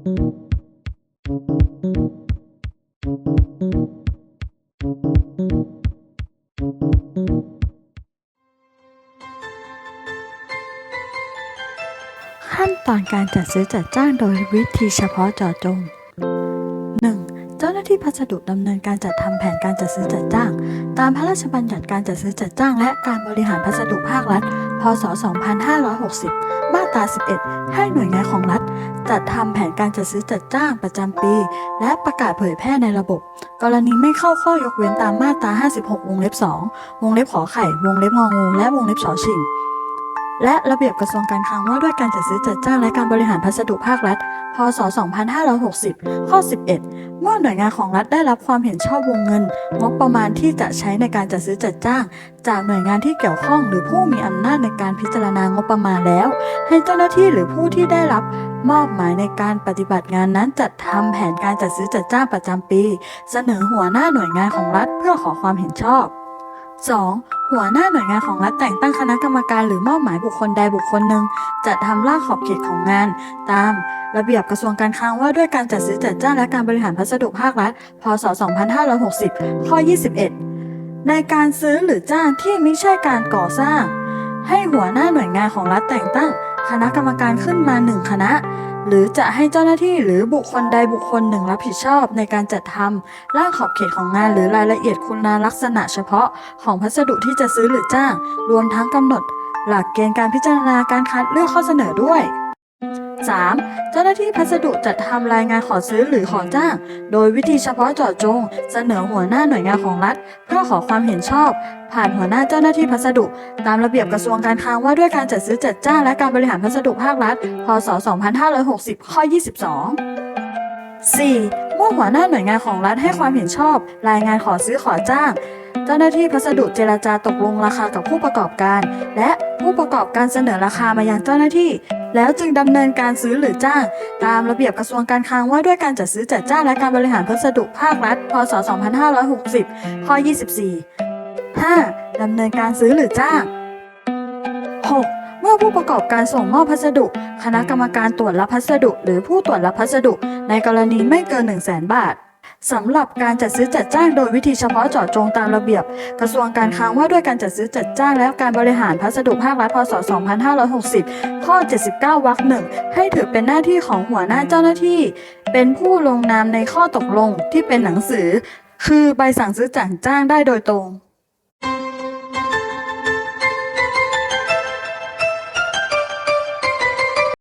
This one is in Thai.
ขั้นตอนการจัดซื้อจัดจ้างโดยวิธีเฉพาะเจาะจง 1. เจ้าหน้าที่พัสดุดำเนินการจัดทำแผนการจัดซื้อจัดจ้าง ตามพระราชบัญญัติการจัดซื้อจัดจ้าง และการบริหารพัสดุภาครัฐ พศ 2560 มาตรา 11 ให้หน่วยงานของรัฐ จัดทำแผนการจัดซื้อจัดจ้างประจำปี และประกาศเผยแพร่ในระบบ กรณีไม่เข้าข้อยกเว้นตามมาตรา 56 วงเล็บ 2 วงเล็บขอไข่ วงเล็บงองู และวงเล็บฉอชิง และระเบียบกระทรวงการคลังว่าด้วยการจัดซื้อจัดจ้างและการบริหารพัสดุภาครัฐ พศ 2560 ข้อ 11 เมื่อหน่วยงานของรัฐได้รับความเห็นชอบวงเงิน งบประมาณที่จะใช้ในการจัดซื้อจัดจ้าง จากหน่วยงานที่เกี่ยวข้อง หรือผู้มีอำนาจในการพิจารณางบประมาณแล้ว ให้เจ้าหน้าที่หรือผู้ที่ได้รับมอบหมายในการปฏิบัติงานนั้นจัดทำแผนการจัดซื้อจัดจ้างประจำปี เสนอหัวหน้าหน่วยงานของรัฐเพื่อขอความเห็นชอบ 2. หัวหน้าหน่วยงานของรัฐแต่งตั้งคณะกรรมการหรือมอบหมายบุคคลใดบุคคลหนึ่งจัดทำล่าขอบเขตของงาน ตาม ระเบียบกระทรวงการคลังว่าด้วยการจัดซื้อจัดจ้างและการบริหารพัสดุภาครัฐ พศ 2560 ข้อ 21 ในการซื้อหรือจ้างที่ไม่ใช่การก่อสร้าง ให้หัวหน้าหน่วยงานของรัฐแต่งตั้ง คณะกรรมการขึ้นมาหนึ่งคณะ หรือจะให้เจ้าหน้าที่หรือบุคคลใดบุคคลหนึ่งรับผิดชอบในการจัดทำร่างขอบเขตของงานหรือรายละเอียดคุณลักษณะเฉพาะของพัสดุที่จะซื้อหรือจ้าง รวมทั้งกำหนด หลักเกณฑ์การพิจารณาการคัดเลือกข้อเสนอด้วย 3. เจ้าหน้าที่พัสดุจัดทำรายงานขอซื้อหรือขอจ้าง โดยวิธีเฉพาะเจาะจง เสนอหัวหน้าหน่วยงานของรัฐ เพื่อขอความเห็นชอบ ผ่านหัวหน้าเจ้าหน้าที่พัสดุ ตามระเบียบกระทรวงการคลังว่าด้วยการจัดซื้อจัดจ้างและการบริหารพัสดุภาครัฐ พศ 2560 ข้อ 22 4. เมื่อหัวหน้าหน่วยงานของรัฐให้ความเห็นชอบ รายงานขอซื้อขอจ้าง เจ้าหน้าที่พัสดุเจรจาตกลงราคากับผู้ประกอบการ และผู้ประกอบการเสนอราคามายังเจ้าหน้าที่ แล้วจึงดำเนินการซื้อหรือจ้าง ตามระเบียบกระทรวงการคลังว่าด้วยการจัดซื้อจัดจ้างและการบริหารพัสดุภาครัฐ พศ 2560 ข้อ 24 5. ดำเนินการซื้อหรือจ้าง 6. เมื่อผู้ประกอบการส่งมอบพัสดุ คณะกรรมการตรวจรับพัสดุ หรือผู้ตรวจรับพัสดุ ในกรณีไม่เกิน 1 0 0 0 0แบาท สำหรับการจัดซื้อจัดจ้างโดยวิธีเฉพาะเจาะจงตามระเบียบ กระทรวงการคลังว่าด้วยการจัดซื้อจัดจ้างและการบริหารพัสดุภาครัฐพศ 2560 ข้อ 79 วรรคหนึ่งให้ถือเป็นหน้าที่ของหัวหน้าเจ้าหน้าที่ เป็นผู้ลงนามในข้อตกลงที่เป็นหนังสือ คือใบสั่งซื้อจัดจ้างได้โดยตรง